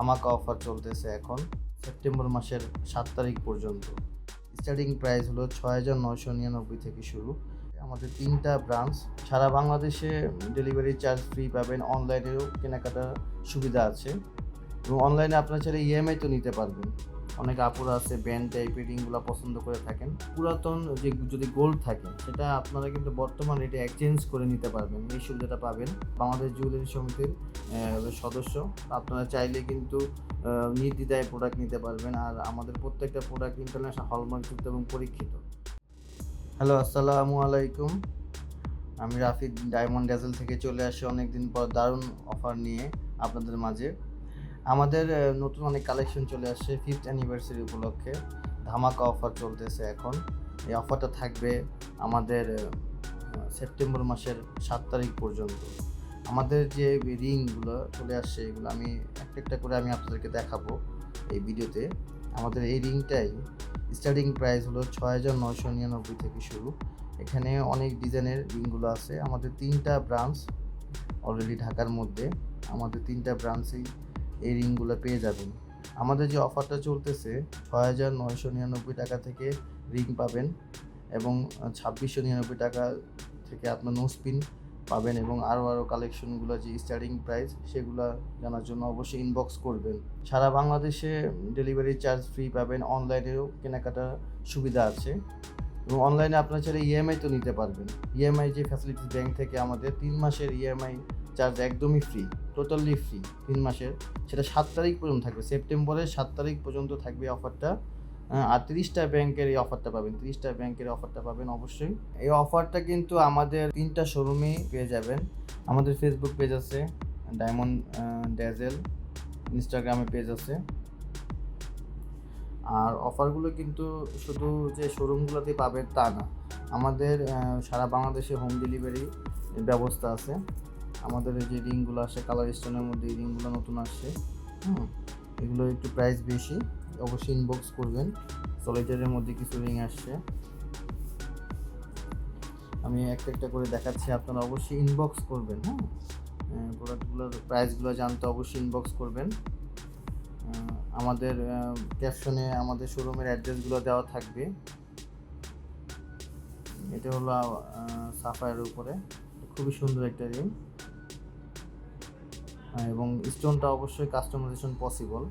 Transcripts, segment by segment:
ধামাকা অফার চলতেছে এখন সেপ্টেম্বর মাসের সাত তারিখ পর্যন্ত। স্টার্টিং প্রাইস হলো ছয় হাজার নয়শো নিরানব্বই থেকে শুরু। আমাদের তিনটা ব্রাঞ্চ সারা বাংলাদেশে ডেলিভারি চার্জ ফ্রি পাবেন অনলাইনেও কেনাকাটার সুবিধা আছে। এবং অনলাইনে আপনারা চাইলে ইএমআই তো নিতে পারবেন। অনেক আপুরা আছে ব্যান্ড টাইপের রিংগুলো পছন্দ করে থাকেন। পুরাতন যে যদি গোল্ড থাকে সেটা আপনারা কিন্তু বর্তমান রেটে এক্সচেঞ্জ করে নিতে পারবেন। এই সুবিধাটা পাবেন। বাংলাদেশ জুয়েলারি সমিতির সদস্য। আপনারা চাইলে কিন্তু আহ, নির্দ্বিধায় প্রোডাক্ট নিতে পারবেন। আর আমাদের প্রত্যেকটা প্রোডাক্ট ইন্টারন্যাশনাল হলমার্কযুক্ত এবং পরীক্ষিত। হ্যালো আসসালামু আলাইকুম। আমি রাফিদ ডায়মন্ড ড্যাজেল থেকে চলে আসি অনেকদিন পর দারুণ অফার নিয়ে আপনাদের মাঝে। আমাদের নতুন অনেক কালেকশন চলে আসছে ফিফথ অ্যানিভার্সারি উপলক্ষে। ধামাকা অফার চলতেছে এখন। এই অফারটা থাকবে আমাদের সেপ্টেম্বর মাসের সাত তারিখ পর্যন্ত। আমাদের যে রিংগুলো চলে আসছে, এগুলো আমি একটা একটা করে আমি আপনাদেরকে দেখাবো এই ভিডিওতে। আমাদের এই রিংটাই স্টার্টিং প্রাইস হলো ছয় হাজার নয়শো নিরানব্বই থেকে শুরু। এখানে অনেক ডিজাইনের রিংগুলো আছে। আমাদের তিনটা ব্রাঞ্চ অলরেডি ঢাকার মধ্যে। আমাদের তিনটা ব্রাঞ্চেই এই রিংগুলো পেয়ে যাবেন। আমাদের যে অফারটা চলতেছে ছয় হাজার নয়শো নিরানব্বই টাকা থেকে রিং পাবেন এবং ছাব্বিশশো নিরানব্বই টাকা থেকে আপনার নো স্পিন পাবেন এবং আরও আরও কালেকশনগুলো যে স্টার্টিং প্রাইস সেগুলো জানার জন্য অবশ্যই ইনবক্স করবেন। সারা বাংলাদেশে ডেলিভারি চার্জ ফ্রি পাবেন অনলাইনেও কেনাকাটার সুবিধা আছে এবং অনলাইনে আপনারা চাইলে ইএমআই তো নিতে পারবেন। ইএমআই যে ফ্যাসিলিটিস ব্যাংক থেকে আমাদের তিন মাসের ইএমআই চার্জ একদমই ফ্রি টোটালি ফ্রি তিন মাসের। সেটা সাত তারিখ পর্যন্ত থাকবে, সেপ্টেম্বরের সাত তারিখ পর্যন্ত থাকবে অফারটা আর তিরিশটা ব্যাংকের এই অফারটা পাবেন, তিরিশটা ব্যাংকের অফারটা পাবেন অবশ্যই। এই অফারটা কিন্তু আমাদের তিনটা শোরুমেই পেয়ে যাবেন। আমাদের ফেসবুক পেজ আছে ডায়মন্ড ড্যাজেল ইনস্টাগ্রামে পেজ আছে। আর অফারগুলো কিন্তু শুধু যে শোরুমগুলোতে পাবেন তা না, আমাদের সারা বাংলাদেশে হোম ডেলিভারি ব্যবস্থা আছে। আমাদের যে রিংগুলো আসে কালার স্টোনের মধ্যে এই রিংগুলো নতুন আসছে, হুম? এগুলো একটু প্রাইস বেশি, অবশ্যই ইনবক্স করবেন। সলিটারের মধ্যে কিছু রিং আসছে। আমি একটা একটা করে দেখাচ্ছি, আপনারা অবশ্যই ইনবক্স করবেন হ্যাঁ? প্রোডাক্টগুলোর প্রাইসগুলো জানতে অবশ্যই ইনবক্স করবেন। আমাদের ক্যাপশনে আমাদের শোরুমের অ্যাড্রেসগুলো দেওয়া থাকবে। এটা হলো সাফায়ের উপরে। খুবই সুন্দর একটা রিং এবং স্টোনটা অবশ্যই কাস্টমাইজেশন পসিবল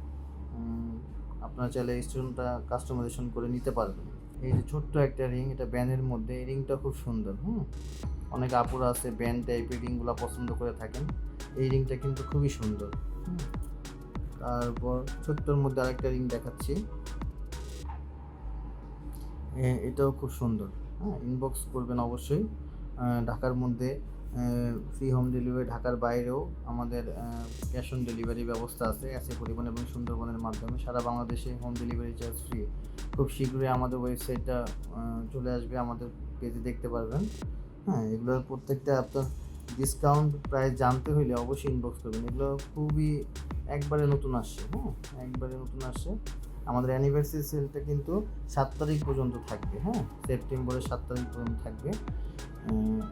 আপনারা চাইলে স্টোনটা কাস্টমাইজেশন করে নিতে পারবেন। এই যে ছোট্ট একটা রিং এটা ব্যানের মধ্যে, এই রিংটা খুব সুন্দর, হুম? অনেক আপুরা আছে ব্যান্ড টাইপের রিংগুলো পছন্দ করে থাকেন। এই রিংটা কিন্তু খুবই সুন্দর তারপর ছোট্টর মধ্যে আরেকটা রিং দেখাচ্ছি। এটাও খুব সুন্দর হ্যাঁ? ইনবক্স করবেন অবশ্যই। ঢাকার মধ্যে ফ্রি হোম ডেলিভারি ঢাকার বাইরেও আমাদের ক্যাশ অন ডেলিভারি ব্যবস্থা আছে এসে পরিবহন এবং সুন্দরবনের মাধ্যমে। সারা বাংলাদেশে হোম ডেলিভারি চার্জ ফ্রি খুব শীঘ্রই আমাদের ওয়েবসাইটটা চলে আসবে, আমাদের পেজে দেখতে পারবেন। হ্যাঁ এগুলোর প্রত্যেকটা আপনার ডিসকাউন্ট প্রাইস জানতে হলে অবশ্যই ইনবক্স করবেন। এগুলো খুবই একবারে নতুন আসছে হ্যাঁ একবারে নতুন আসছে। আমাদের অ্যানিভার্সারি সেলটা কিন্তু সাত তারিখ পর্যন্ত থাকবে হ্যাঁ সেপ্টেম্বরের সাত তারিখ পর্যন্ত থাকবে।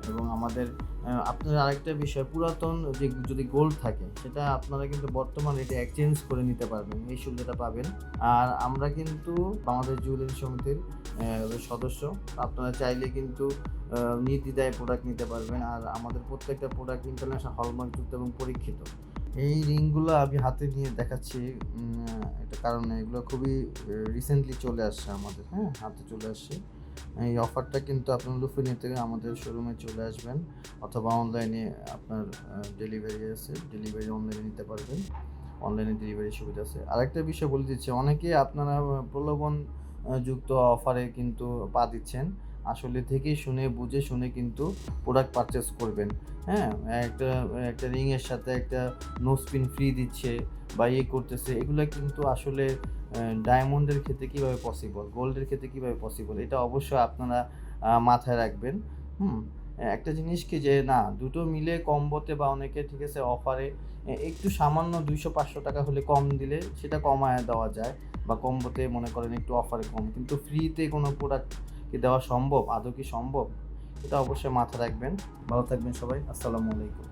এবং আমাদের আহ, আপনার আরেকটা বিষয় পুরাতন যে যদি গোল্ড থাকে সেটা আপনারা কিন্তু বর্তমান রেটে এক্সচেঞ্জ করে নিতে পারবেন এই সুবিধাটা পাবেন। আর আমরা কিন্তু বাংলাদেশ জুয়েলারি সমিতির সদস্য। আপনারা চাইলে কিন্তু নির্দ্বিধায় প্রোডাক্ট নিতে পারবেন। আর আমাদের প্রত্যেকটা প্রোডাক্ট ইন্টারন্যাশনাল হলমার্কযুক্ত এবং পরীক্ষিত। এই রিংগুলো আমি হাতে নিয়ে দেখাচ্ছি একটা কারণে এগুলো খুবই রিসেন্টলি চলে আসছে আমাদের হ্যাঁ হাতে চলে আসছে। এই অফারটা কিন্তু আপনার লুফে নিতে আমাদের শোরুমে চলে আসবেন অথবা অনলাইনে আপনার ডেলিভারি আছে ডেলিভারি অনলাইনে নিতে পারবেন। অনলাইনে ডেলিভারি সুবিধা আছে। আরেকটা বিষয় বলে দিচ্ছি অনেকে আপনারা প্রলোভন যুক্ত অফারে কিন্তু পা দিচ্ছেন। আসলে থেকে শুনে, বুঝে শুনে কিন্তু প্রোডাক্ট পারচেস করবেন। হ্যাঁ? একটা একটা রিংয়ের সাথে একটা নো স্পিন ফ্রি দিচ্ছে বা ইয়ে করতেছে, এগুলো কিন্তু আসলে ডায়মন্ডের ক্ষেত্রে কীভাবে পসিবল গোল্ডের ক্ষেত্রে কীভাবে পসিবল এটা অবশ্যই আপনারা মাথায় রাখবেন। হুম? একটা জিনিস কি যে, না, দুটো মিলে কম্বোতে বা অনেকে, ঠিক আছে অফারে একটু সামান্য দুইশো, পাঁচশো টাকা হলে কম দিলে সেটা কমায় দেওয়া যায় বা কম্বোতে মনে করেন একটু অফারে কম। কিন্তু ফ্রিতে কোনো প্রোডাক্ট কি দেওয়া সম্ভব? আদৌ কি সম্ভব? এটা অবশ্যই মাথা রাখবেন। ভালো থাকবেন সবাই। আসসালামু আলাইকুম।